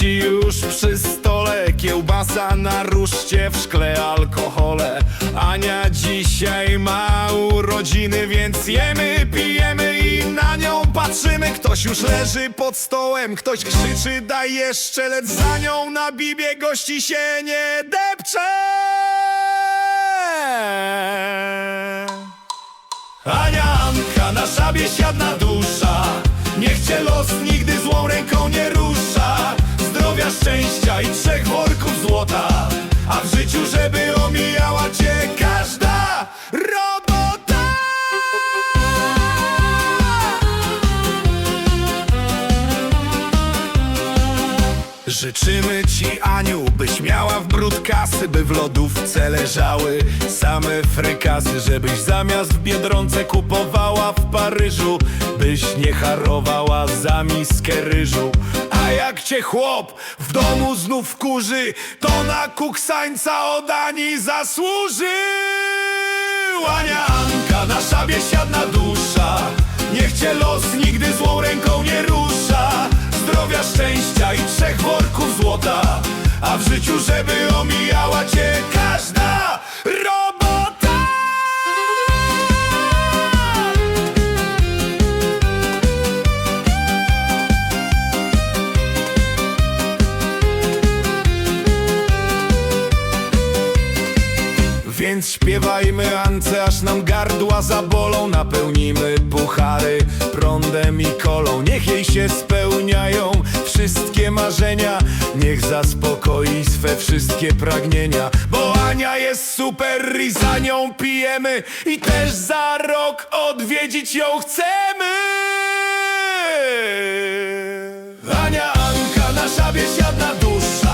już przy stole. Kiełbasa na ruszcie, w szkle alkohole. Ania dzisiaj ma urodziny, więc jemy, pijemy i na nią patrzymy. Ktoś już leży pod stołem, ktoś krzyczy daj jeszcze Lecz za nią. Na bibie gości się nie depcze. Ania Anka, nasza biesiadna dusza Życzymy ci, Aniu, byś miała w brud kasy, by w lodówce leżały same frykasy, żebyś zamiast w Biedronce kupowała w Paryżu, byś nie harowała za miskę ryżu. A jak cię chłop w domu znów kurzy, to na kuksańca od Ani zasłużył. Ania Anka, nasza biesiadna dusza, niech cię los nigdy złą ręką nie rusza zdrowia, szczęścia i trzech worków złota. A w życiu, żeby omijała cię każda robota. Więc śpiewajmy Ance, aż nam gardła zabolą. Napełnimy puchary prądem i kolą. Niech jej się spełniają wszystkie marzenia. Niech zaspokoi swe wszystkie pragnienia. Bo Ania jest super i za nią pijemy. I też za rok odwiedzić ją chcemy. Ania Anka, nasza biesiadna dusza